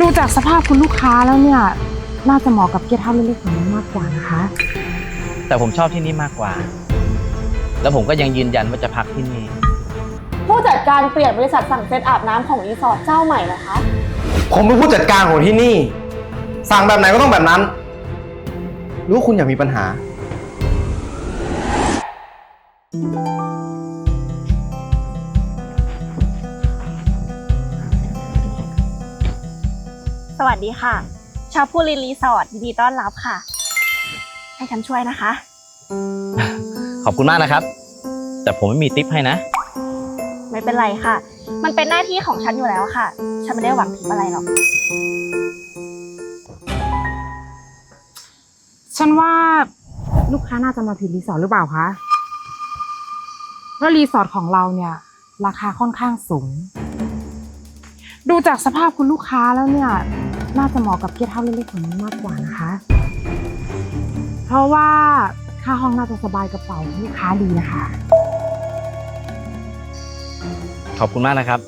ดูจากสภาพคุณลูกค้าแล้วเนี่ย น่าจะเหมาะกับเกียร์เท่าเล็กๆแบบนี้มากกว่านะคะ แต่ผมชอบที่นี่มากกว่า แล้วผมก็ยังยืนยันว่าจะพักที่นี่ ผู้จัดการเปลี่ยนบริษัทสั่งเซตอาบน้ำของรีสอร์ทเจ้าใหม่เหรอคะ ผมเป็นผู้จัดการของที่นี่ สั่งแบบไหนก็ต้องแบบนั้น รู้ว่าคุณอยากมีปัญหา วัสดีค่ะ ชาวพูลินรีสอร์ทยินดีต้อนรับค่ะ ให้ฉันช่วยนะคะ ขอบคุณมากนะครับ แต่ผมไม่มีทิปให้นะ ไม่เป็นไรค่ะ มันเป็นหน้าที่ของฉันอยู่แล้วค่ะ ฉันไม่ได้หวังทิปอะไรหรอก ฉันว่าลูกค้าน่าจะมาผิดรีสอร์ทหรือเปล่าคะเพราะรีสอร์ทของเราเนี่ย ราคาค่อนข้างสูง ดูจากสภาพคุณลูกค้าแล้วเนี่ย น่าจะเหมาะกับเกียร์เท่าเล็กๆแบบนี้มากกว่านะคะ เพราะว่าค่าห้องน่าจะสบายกระเป๋าลูกค้าดีนะคะ ขอบคุณมากนะครับ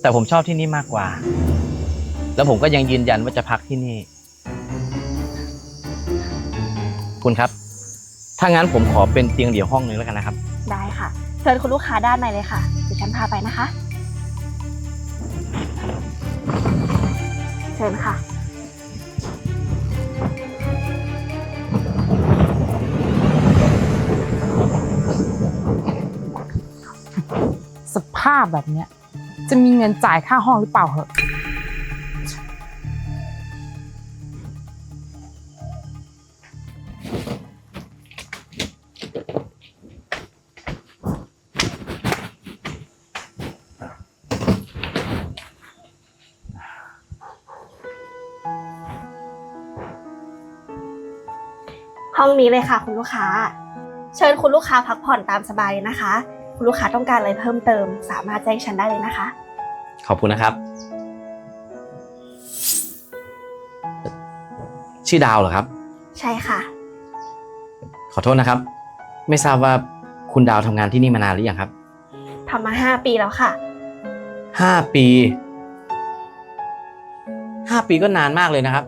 แต่ผมชอบที่นี่มากกว่า แล้วผมก็ยังยืนยันว่าจะพักที่นี่ คุณครับ ถ้างั้นผมขอเป็นเตียงเดี่ยวห้องหนึงแล้วกันนะครับ ได้ค่ะ เชิญคุณลูกค้าด้านในเลยค่ะเดี๋ยวฉันพาไปนะคะ ชิญค่ะ สภาพแบบเนี้ย จะมีเงินจ่ายค่าห้องหรือเปล่าเหอะ ห้องนี้เลยค่ะ คุณลูกค้า เชิญคุณลูกค้าพักผ่อนตามสบายเลยนะคะ คุณลูกค้าต้องการอะไรเพิ่มเติม สามารถแจ้งฉันได้เลยนะคะ ขอบคุณนะครับ ชื่อดาวเหรอครับ ใช่ค่ะ ขอโทษนะครับ ไม่ทราบว่าคุณดาวทำงานที่นี่มานานหรือยังครับทำมาห้าปีแล้วค่ะ ห้าปี ห้าปีก็นานมากเลยนะครับ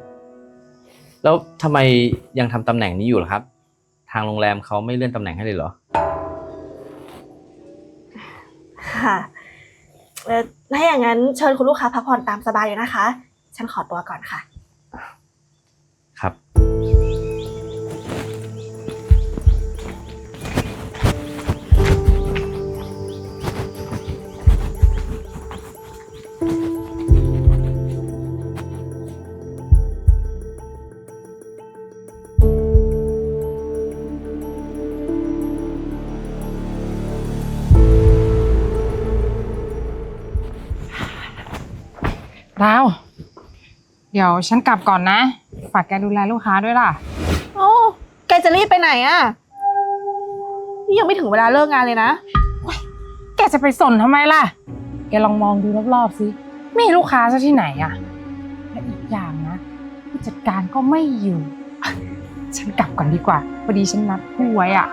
แล้วทำไมยังทำตำแหน่งนี้อยู่ล่ะครับ ทางโรงแรมเขาไม่เลื่อนตำแหน่งให้เลยเหรอ ค่ะเอ่อถ้าอย่างนั้นเชิญคุณลูกค้าพักผ่อนตามสบายเลยนะคะ ฉันขอตัวก่อนค่ะ ดาว เดี๋ยวฉันกลับก่อนนะ ฝากแกดูแลลูกค้าด้วยล่ะ โอ้แกจะรีบไปไหนอะนี่ยังไม่ถึงเวลาเลิกงานเลยนะ แกจะไปสนทำไมล่ะ แกลองมองดูรอบๆสิไม่มีลูกค้าซะที่ไหนอะและอีกอย่างนะผู้จัดการก็ไม่อยู่อะฉันกลับก่อนดีกว่าพอดีฉันนัดผู้ไว้อะ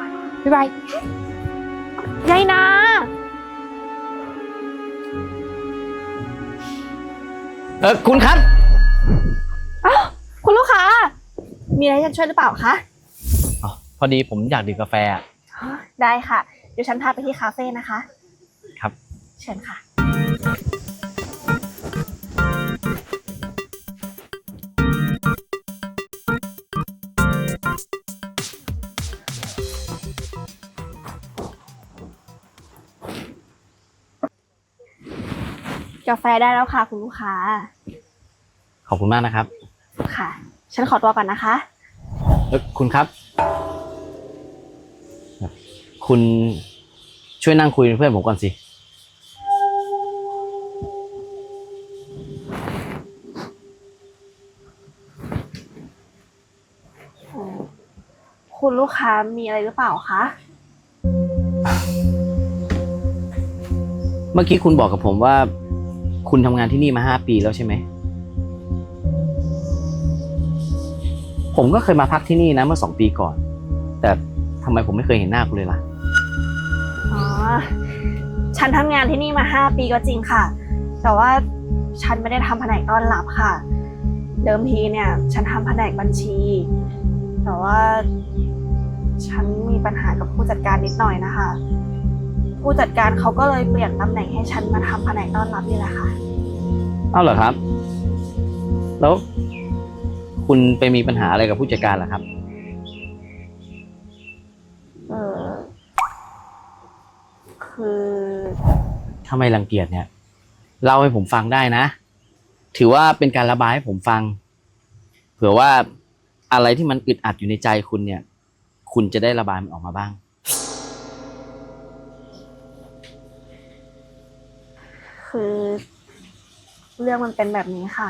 บ๊ายบาย ยายนา เออคุณครับคุณลูกค้า มีอะไรให้ฉันช่วยหรือเปล่าคะอ๋อพอดีผมอยากดื่มกาแฟอะได้ค่ะ เดี๋ยวฉันพาไปที่คาเฟ่นะคะครับ เชิญค่ะ กาแฟได้แล้วค่ะ คุณลูกค้า ขอบคุณมากนะครับ ค่ะ ฉันขอตัวก่อนนะคะ เออคุณครับ คุณช่วยนั่งคุยเป็นเพื่อนผมก่อนสิ คุณลูกค้ามีอะไรหรือเปล่าคะ เมื่อกี้คุณบอกกับผมว่า คุณทำงานที่นี่มาห้าปีแล้วใช่ไหม ผมก็เคยมาพักที่นี่นะเมื่อสองปีก่อน แต่ทำไมผมไม่เคยเห็นหน้าคุณเลยล่ะ อ๋อ ฉันทำงานที่นี่มาห้าปีก็จริงค่ะ แต่ว่าฉันไม่ได้ทำแผนกต้อนรับค่ะ เดิมทีเนี่ย ฉันทำแผนกบัญชี แต่ว่า ฉันมีปัญหากับผู้จัดการนิดหน่อยนะคะ ผู้จัดการเขาก็เลยเปลี่ยนตำแหน่งให้ฉันมาทำแผนกต้อนรับนี่แหละค่ะ เอาเหรอครับ แล้ว คุณไปมีปัญหาอะไรกับผู้จัดการเหรอครับ เออคือถ้าไม่รังเกียจเนี่ยเล่าให้ผมฟังได้นะ ถือว่าเป็นการระบายให้ผมฟัง เผื่อว่าอะไรที่มันอึดอัดอยู่ในใจคุณเนี่ย คุณจะได้ระบายมันออกมาบ้าง คือ เรื่องมันเป็นแบบนี้ค่ะ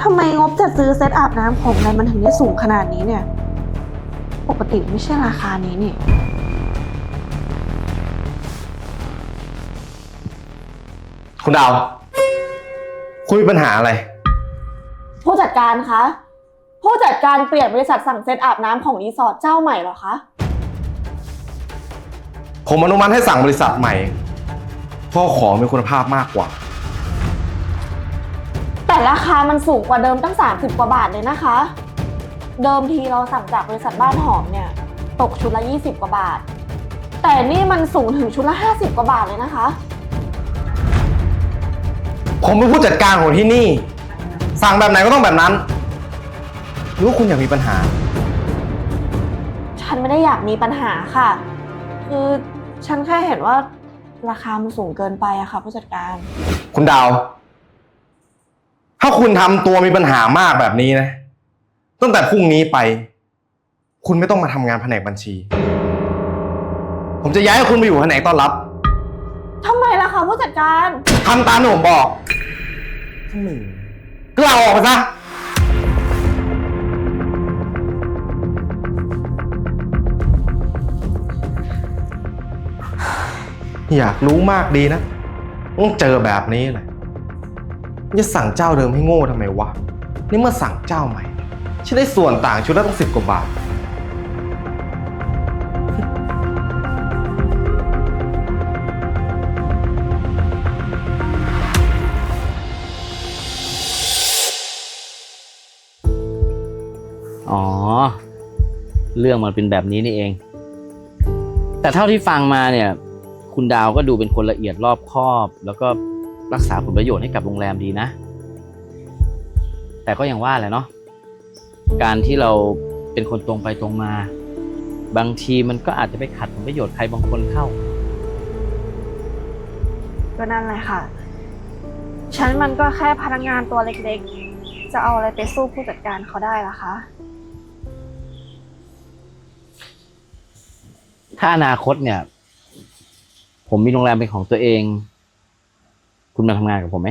ทำไมงบจัดซื้อเซตอาบน้ำของนายมันถึงได้สูงขนาดนี้เนี่ย ปกติไม่ใช่ราคานี้นี่ คุณดาว คุณมีปัญหาอะไร ผู้จัดการคะ ผู้จัดการเปลี่ยนบริษัทสั่งเซตอาบน้ำของรีสอร์ทเจ้าใหม่เหรอคะ ผมอนุมัติให้สั่งบริษัทใหม่เพราะของมีคุณภาพมากกว่า แต่ราคามันสูงกว่าเดิมตั้ง 30 กว่าบาทเลยนะคะ เดิมทีเราสั่งจากบริษัทบ้านหอมเนี่ย ตกชุดละ 20 กว่าบาท แต่นี่มันสูงถึงชุดละ 50 กว่าบาทเลยนะคะ ผมเป็นผู้จัดการของที่นี่ สั่งแบบไหนก็ต้องแบบนั้น หรือว่าคุณอยากมีปัญหา ฉันไม่ได้อยากมีปัญหาค่ะ คือ ฉันแค่เห็นว่าราคามันสูงเกินไปอะค่ะ ผู้จัดการ คุณดาว ถ้าคุณทำตัวมีปัญหามากแบบนี้นะ ตั้งแต่พรุ่งนี้ไป คุณไม่ต้องมาทำงานแผนกบัญชี ผมจะย้ายให้คุณไปอยู่แผนกต้อนรับทำไมล่ะคะผู้จัดการ ทำตามที่ผมบอกถ้าหนึ่งก็ลาออกไปซะ อยากรู้มากดีนะต้องเจอแบบนี้เลยจะสั่งเจ้าเดิมให้โง่ทำไมวะ นี่เมื่อสั่งเจ้าใหม่ฉันได้ส่วนต่างชุดละตั้งสิบกว่าบาท อ๋อ เรื่องมันเป็นแบบนี้นี่เอง แต่เท่าที่ฟังมาเนี่ย คุณดาวก็ดูเป็นคนละเอียดรอบคอบ แล้วก็รักษาผลประโยชน์ให้กับโรงแรมดีนะ แต่ก็อย่างว่าแหละเนาะการที่เราเป็นคนตรงไปตรงมา บางทีมันก็อาจจะไปขัดผลประโยชน์ใครบางคนเข้า ก็นั่นแหละค่ะ ฉันมันก็แค่พนักงานตัวเล็กๆ จะเอาอะไรไปสู้ผู้จัดการเขาได้ล่ะคะ ถ้าอนาคตเนี่ย ผมมีโรงแรมเป็นของตัวเอง คุณมาทำงานกับผมไหม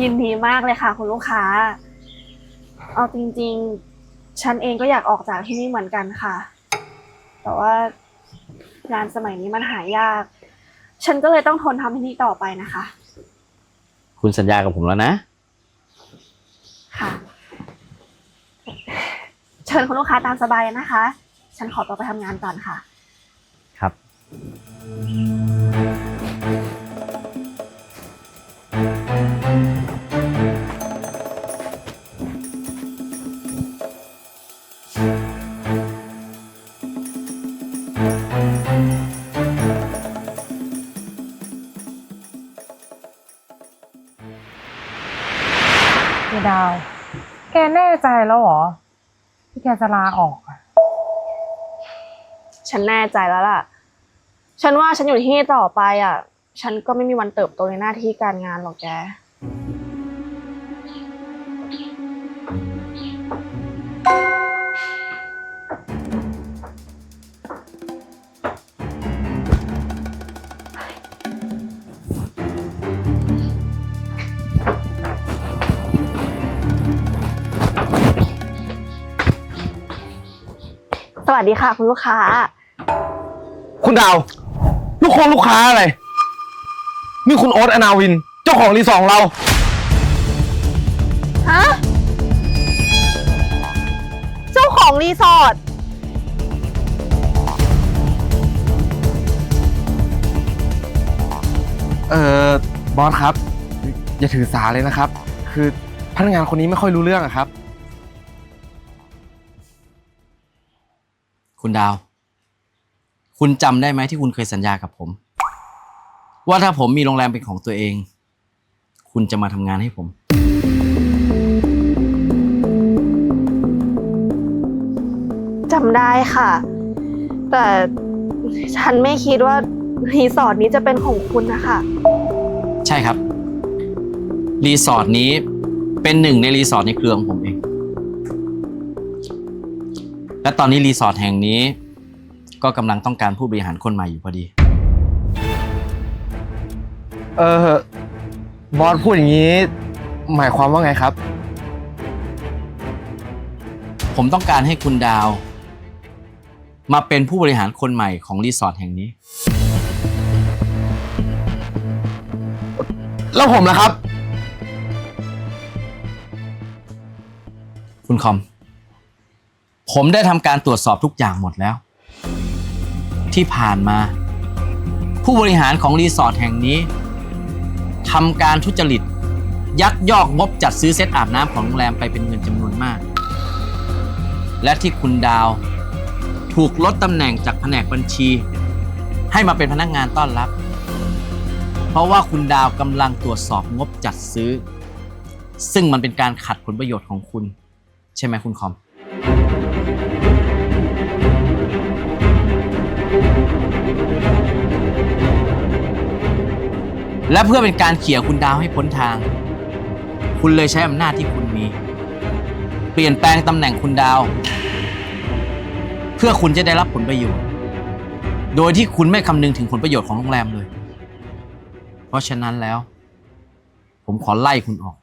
ยินดีมากเลยค่ะ คุณลูกค้า เอาจริงๆ ฉันเองก็อยากออกจากที่นี่เหมือนกันค่ะ แต่ว่างานสมัยนี้มันหายาก ฉันก็เลยต้องทนทำที่นี่ต่อไปนะคะ คุณสัญญากับผมแล้วนะ ค่ะ เชิญคุณลูกค้าตามสบายนะคะ ฉันขอตัวไปทำงานก่อนค่ะครับ พี่ดาว แกแน่ใจแล้วเหรอที่แกจะลาออกอะ ฉันแน่ใจแล้วล่ะ ฉันว่าฉันอยู่ที่นี่ต่อไปอะ ฉันก็ไม่มีวันเติบโตในหน้าที่การงานหรอกแก สวัสดีค่ะคุณลูกค้า คุณดาว คงลูกค้าอะไร นี่คุณโอ๊ตอนาวิน เจ้าของรีสอร์ทของเรา ฮะ เจ้าของรีสอร์ท เอ่อ บอสครับ อย่าถือสาเลยนะครับ คือพนักงานคนนี้ไม่ค่อยรู้เรื่องอะครับ คุณดาว คุณจำได้ไหมที่คุณเคยสัญญากับผม ว่าถ้าผมมีโรงแรมเป็นของตัวเอง คุณจะมาทำงานให้ผม จำได้ค่ะ แต่ฉันไม่คิดว่ารีสอร์ทนี้จะเป็นของคุณนะคะ ใช่ครับ รีสอร์ทนี้เป็นหนึ่งในรีสอร์ทในเครือของผมเอง และตอนนี้รีสอร์ทแห่งนี้ ก็กำลังต้องการผู้บริหารคนใหม่อยู่พอดี เออบอสพูดอย่างนี้ หมายความว่าไงครับ ผมต้องการให้คุณดาว มาเป็นผู้บริหารคนใหม่ของรีสอร์ทแห่งนี้ แล้วผมล่ะครับ คุณคอม ผมได้ทำการตรวจสอบทุกอย่างหมดแล้ว ที่ผ่านมา ผู้บริหารของรีสอร์ทแห่งนี้ทำการทุจริต ยักยอกงบจัดซื้อเซตอาบน้ำของโรงแรมไปเป็นเงินจำนวนมาก และที่คุณดาวถูกลดตำแหน่งจากแผนกบัญชี ให้มาเป็นพนักงานต้อนรับ เพราะว่าคุณดาวกำลังตรวจสอบงบจัดซื้อ ซึ่งมันเป็นการขัดผลประโยชน์ของคุณ ใช่ไหมคุณคอม และเพื่อเป็นการเขี่ยคุณดาวให้พ้นทาง คุณเลยใช้อำนาจที่คุณมี เปลี่ยนแปลงตำแหน่งคุณดาว เพื่อคุณจะได้รับผลประโยชน์ โดยที่คุณไม่คำนึงถึงผลประโยชน์ของโรงแรมเลย เพราะฉะนั้นแล้ว ผมขอไล่คุณออก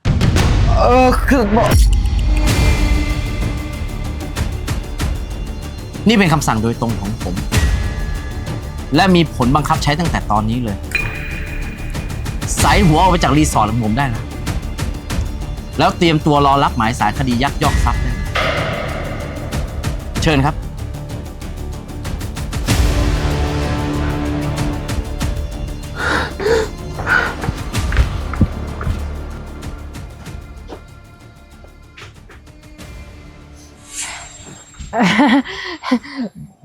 เออคือบอสนี่เป็นคำสั่งโดยตรงของผม และมีผลบังคับใช้ตั้งแต่ตอนนี้เลย ใส่หัวออกไปจากรีสอร์ทของผมได้แล้วแล้วเตรียมตัวรอรับหมายสารคดียักยอกทรัพย์ได้เลยเชิญครับ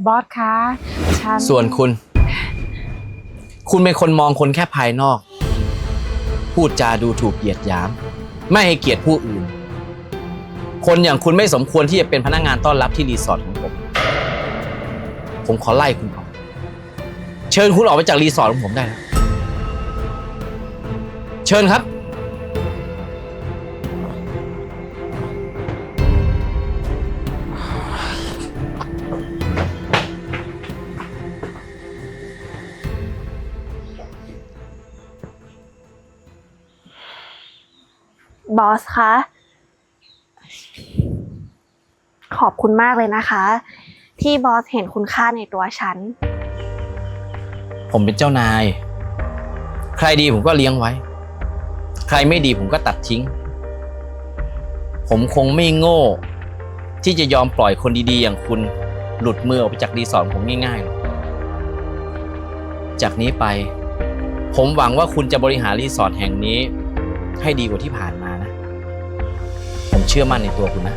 บอสคะฉันส่วนคุณ คุณเป็นคนมองคนแค่ภายนอก พูดจาดูถูกเหยียดหยาม ไม่ให้เกียรติผู้อื่น คนอย่างคุณไม่สมควรที่จะเป็นพนักงานต้อนรับที่รีสอร์ทของผม ผมขอไล่คุณออก เชิญคุณออกไปจากรีสอร์ทของผมได้แล้วเชิญครับ บอสคะขอบคุณมากเลยนะคะ ที่บอสเห็นคุณค่าในตัวฉัน ผมเป็นเจ้านาย ใครดีผมก็เลี้ยงไว้ ใครไม่ดีผมก็ตัดทิ้ง ผมคงไม่โง่ ที่จะยอมปล่อยคนดีๆ อย่างคุณหลุดมือออกไปจากรีสอร์ทผมง่ายๆหรอกจากนี้ไป ผมหวังว่าคุณจะบริหารรีสอร์ทแห่งนี้ ให้ดีกว่าที่ผ่านมา เชื่อมั่นในตัวคุณนะ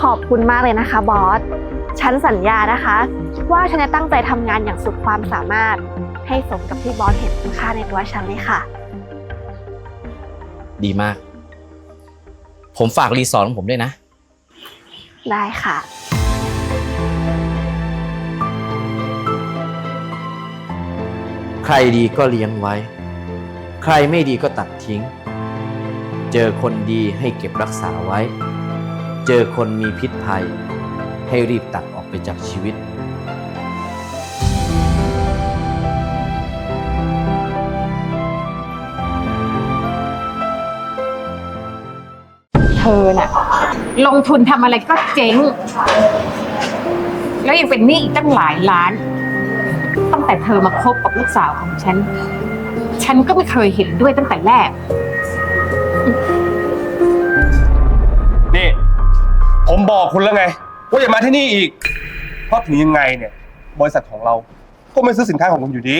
ขอบคุณมากเลยนะคะบอส ฉันสัญญานะคะ ว่าฉันจะตั้งใจทำงานอย่างสุดความสามารถ ให้สมกับที่บอสเห็นคุณค่าในตัวฉันเลยค่ะ ดีมาก ผมฝากรีสอร์ทของผมด้วยนะ ได้ค่ะ ใครดีก็เลี้ยงไว้ ใครไม่ดีก็ตัดทิ้ง เจอคนดีให้เก็บรักษาไว้ เจอคนมีพิษภัย ให้รีบตัดออกไปจากชีวิต เธอน่ะ ลงทุนทำอะไรก็เจ๊ง แล้วยังเป็นหนี้อีกตั้งหลายล้าน ตั้งแต่เธอมาคบกับลูกสาวของฉัน ฉันก็ไม่เคยเห็นด้วยตั้งแต่แรก ผมบอกคุณแล้วไง ว่าอย่ามาที่นี่อีก เพราะถึงยังไงเนี่ย บริษัทของเรา ก็ไม่ซื้อสินค้าของคุณอยู่ดี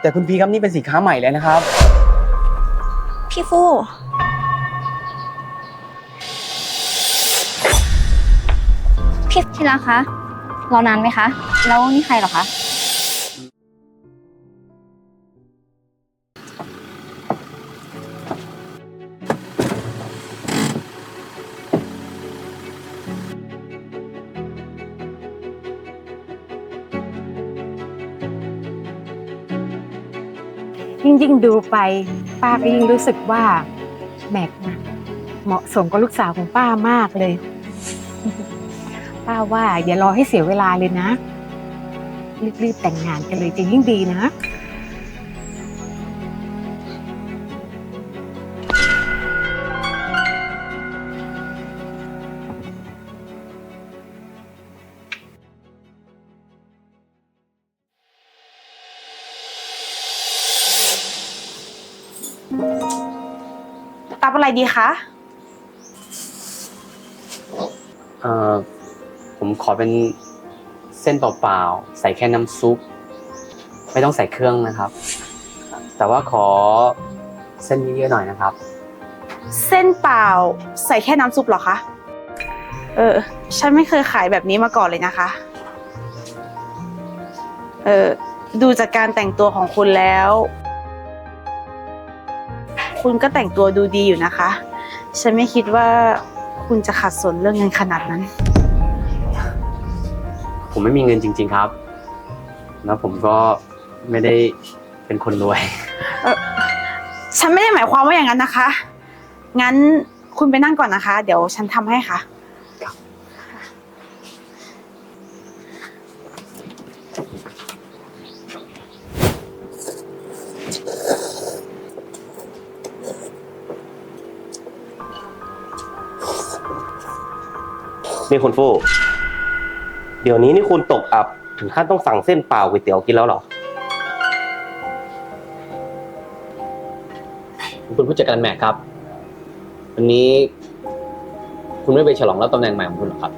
แต่คุณพี่ครับนี่เป็นสินค้าใหม่เลยนะครับ พี่ฟู่พี่ที่รักคะรอนานไหมคะ แล้วนี่ใครเหรอคะ ยิ่งยิ่งดูไปป้าก็ยิ่งรู้สึกว่าแม็กนะเหมาะสมกับลูกสาวของป้ามากเลย ป้าว่าอย่ารอให้เสียเวลาเลยนะ รีบๆแต่งงานกันเลยจะยิ่งดีนะ ดีคะเอ่อผมขอเป็นเส้นเปล่าๆ ใส่แค่น้ำซุป ไม่ต้องใส่เครื่องนะครับ แต่ว่าขอเส้นเยอะๆหน่อยนะครับ เส้นเปล่าใส่แค่น้ำซุปเหรอคะเออ ฉันไม่เคยขายแบบนี้มาก่อนเลยนะคะ เออดูจากการแต่งตัวของคุณแล้ว คุณก็แต่งตัวดูดีอยู่นะคะ ฉันไม่คิดว่าคุณจะขัดสนเรื่องเงินขนาดนั้น ผมไม่มีเงินจริง ๆครับ แล้วผมก็ไม่ได้เป็นคนรวย ฉันไม่ได้หมายความว่าอย่างนั้นนะคะ งั้นคุณไปนั่งก่อนนะคะ เดี๋ยวฉันทำให้ค่ะ นี่คุณฟู่เดี๋ยวนี้นี่คุณตกอับถึงขั้นต้องสั่งเส้นเปล่าก๋วยเตี๋ยวกินแล้วเหรอ คุณผู้จัดการแม็กครับ วันนี้ คุณไม่ไปฉลองรับตำแหน่งใหม่ของคุณหรอครับ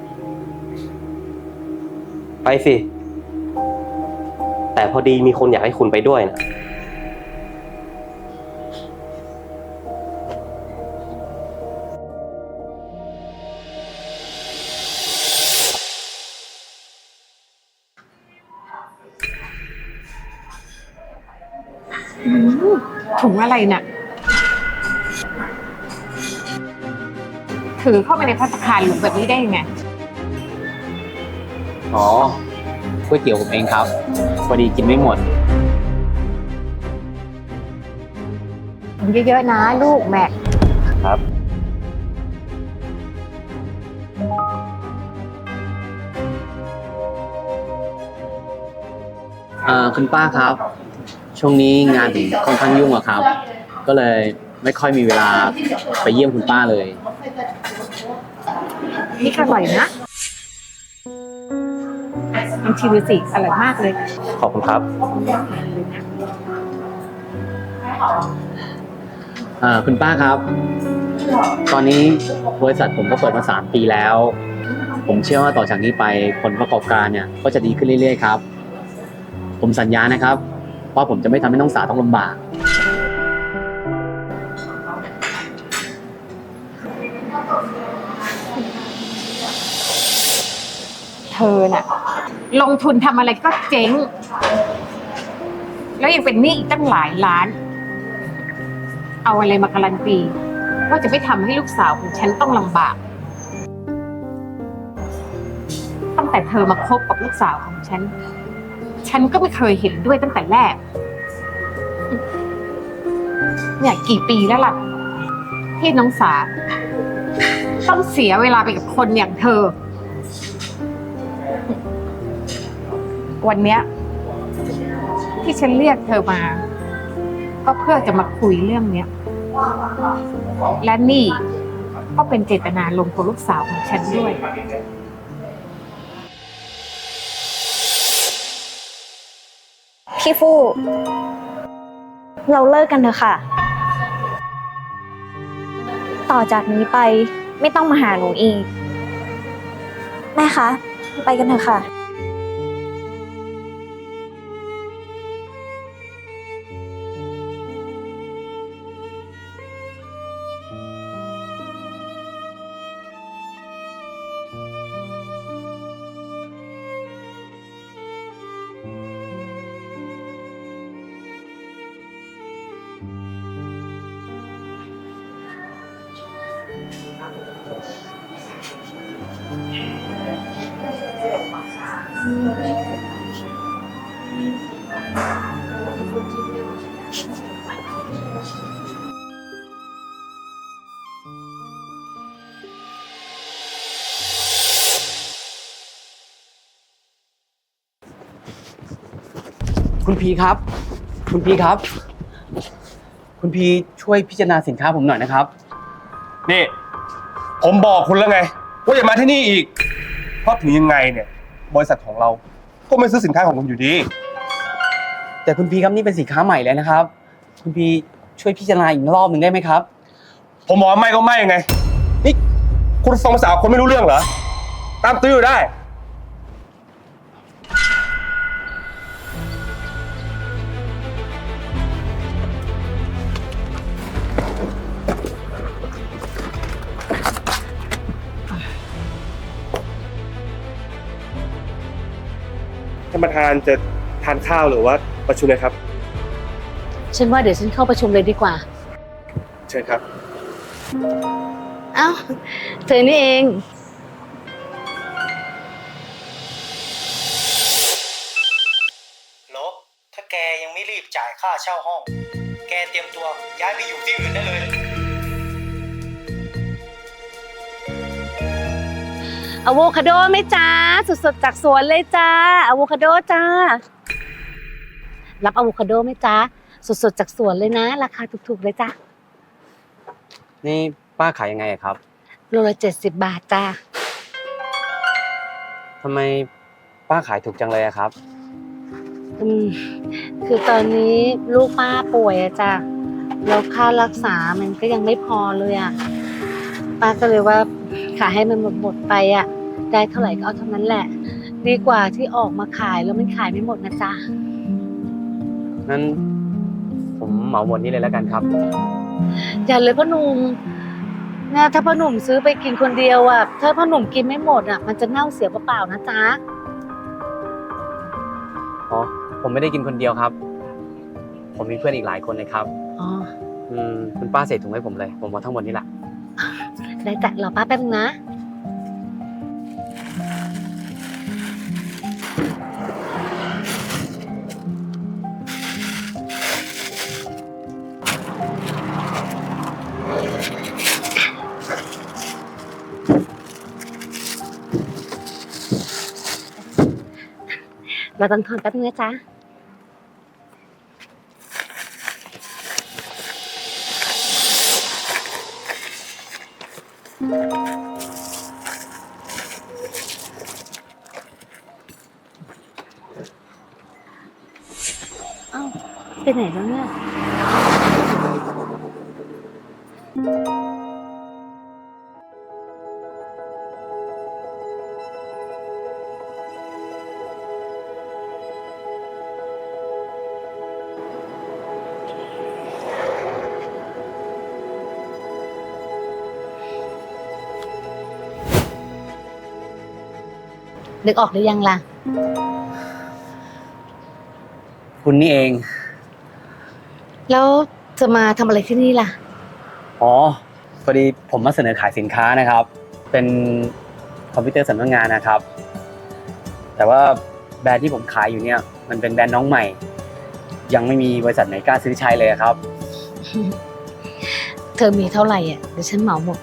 ไปสิ แต่พอดีมีคนอยากให้คุณไปด้วยนะ ถุงอะไรน่ะถือเข้าไปในพัตตาคารหรือแบบนี้ได้ยังไง อ๋อก๋วยเตี๋ยวผมเองครับ พอดีกินไม่หมด เยอะๆนะลูกแม่ครับเอ่อคุณป้าครับ ช่วงนี้งานผมค่อนข้างยุ่งอะครับ ก็เลยไม่ค่อยมีเวลาไปเยี่ยมคุณป้าเลย นี่ก็อร่อยนะลองชิมดูสิอร่อยมากเลยขอบคุณครับเอ่อคุณป้าครับ ตอนนี้บริษัทผมก็เปิดมาสามปีแล้ว ผมเชื่อว่าต่อจากนี้ไปผลประกอบการเนี่ย ก็จะดีขึ้นเรื่อยๆครับ ผมสัญญานะครับ ว่าผมจะไม่ทำให้น้องสาวต้องลำบาก เธอน่ะ ลงทุนทำอะไรก็เจ๊ง แล้วยังเป็นหนี้อีกตั้งหลายล้าน เอาอะไรมาการันตีว่าจะไม่ทำให้ลูกสาวของฉันต้องลำบาก ตั้งแต่เธอมาคบกับลูกสาวของฉัน ฉันก็ไม่เคยเห็นด้วยตั้งแต่แรก เนี่ยกี่ปีแล้วล่ะ ที่น้องสา ต้องเสียเวลาไปกับคนอย่างเธอ วันเนี้ย ที่ฉันเรียกเธอมา ก็เพื่อจะมาคุยเรื่องเนี้ย และนี่ก็เป็นเจตนาลงกับลูกสาวของฉันด้วย พี่ฟู่เราเลิกกันเถอะค่ะ ต่อจากนี้ไปไม่ต้องมาหาหนูอีก แม่คะ ไปกันเถอะค่ะ คุณพีครับ คุณพีครับ คุณพีช่วยพิจารณาสินค้าผมหน่อยนะครับ นี่ ผมบอกคุณแล้วไงว่าอย่ามาที่นี่อีก เพราะถึงยังไงเนี่ย บริษัทของเรา ก็ไม่ซื้อสินค้าของคุณอยู่ดี แต่คุณพีครับนี่เป็นสินค้าใหม่เลยนะครับ คุณพีช่วยพิจารณาอีกรอบหนึ่งได้ไหมครับ ผมบอกว่าไม่ก็ไม่ไง นี่คุณฟังภาษาคนไม่รู้เรื่องเหรอ ตามตื้ออยู่ได้านประธานจะทานข้าวหรือว่าประชุมเลยครับ ฉันว่าเดี๋ยวฉันเข้าประชุมเลยดีกว่า เชิญครับ เอ้า เธอนี่เองลบถ้าแกยังไม่รีบจ่ายค่าเช่าห้อง แกเตรียมตัวย้ายไปอยู่ที่อื่นได้เลย อะโวคาโดไหมจ้าสดๆจากสวนเลยจ้าอะโวคาโดจ้า รับอะโวคาโดไหมจ้าสดๆจากสวนเลยนะ ราคาถูกๆเลยจ้านี่ป้าขายยังไงอะครับโลละเจ็ดสิบบาทจ้าทำไมป้าขายถูกจังเลยอะครับ อืมคือตอนนี้ลูกป้าป่วยอะจ้ะแล้วค่ารักษามันก็ยังไม่พอเลยอะป้าก็เลยว่า ขายให้มันหมดๆไปอะได้เท่าไหร่ก็เอาเท่านั้นแหละ ดีกว่าที่ออกมาขายแล้วมันขายไม่หมดนะจ๊ะ งั้นผมเหมาหมดนี้เลยแล้วกันครับ อย่าเลยพ่อหนุ่มนะถ้าพ่อหนุ่มซื้อไปกินคนเดียวอะถ้าพ่อหนุ่มกินไม่หมดอะมันจะเน่าเสียเปล่าๆนะจ๊ะ อ๋อ ผมไม่ได้กินคนเดียวครับ ผมมีเพื่อนอีกหลายคนเลยครับ อ๋อ อืมคุณป้าเสร็จถุงให้ผมเลย ผมเอาทั้งหมดนี่แหละ ได้จ้ะรอป้าแป๊บนึงนะ เราต้องทอนแป๊บนึงนะจ๊ะ ไปไหนแล้วเนี่ยนึกออกหรือยังล่ะ คุณนี่เอง แล้วจะมาทำอะไรที่นี่ล่ะ อ๋อพอดีผมมาเสนอขายสินค้านะครับ เป็นคอมพิวเตอร์สำนักงานนะครับ แต่ว่าแบรนด์ที่ผมขายอยู่เนี่ย มันเป็นแบรนด์น้องใหม่ ยังไม่มีบริษัทไหนกล้าซื้อใช้เลยครับ เธอมีเท่าไหร่อะเดี๋ยวฉันเหมาหมด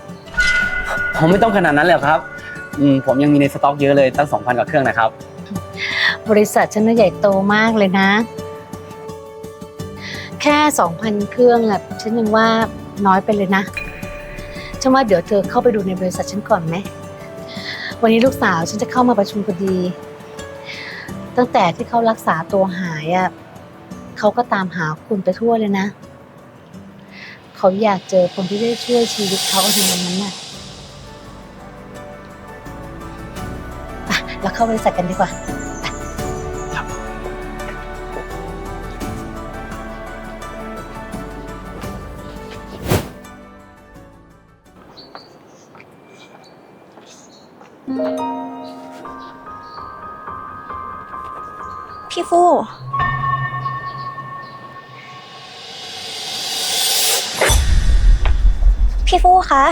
ผมไม่ต้องขนาดนั้นเลยครับอืมผมยังมีในสต็อกเยอะเลยตั้ง 2,000กว่าเครื่องนะครับ บริษัทฉันน่ะใหญ่โตมากเลยนะแค่สองพันเครื่องอะฉันยังว่าน้อยไปเลยนะ ฉันว่าเดี๋ยวเธอเข้าไปดูในบริษัทฉันก่อนไหม วันนี้ลูกสาวฉันจะเข้ามาประชุมพอดี ตั้งแต่ที่เขารักษาตัวหายอะเขาก็ตามหาคุณไปทั่วเลยนะ เขาอยากเจอคนที่ได้ช่วยชีวิตเขาในวันนั้นน่ะไปเราเข้าบริษัทกันดีกว่า พี่ฟู่พี่ฟู่คะ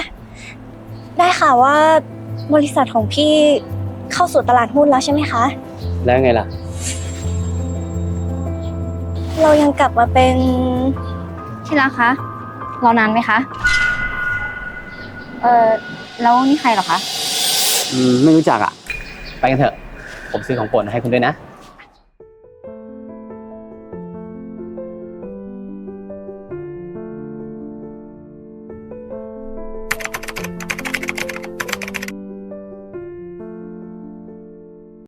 ได้ค่ะว่าบริษัทของพี่เข้าสู่ตลาดหุ้นแล้วใช่ไหมคะ แล้วไงล่ะ เรายังกลับมาเป็นที่รักคะรอนานไหมคะ เออแล้วนี่ใครเหรอคะ อืมไม่รู้จักอะ ไปกันเถอะ ผมซื้อของโปรดให้คุณด้วยนะ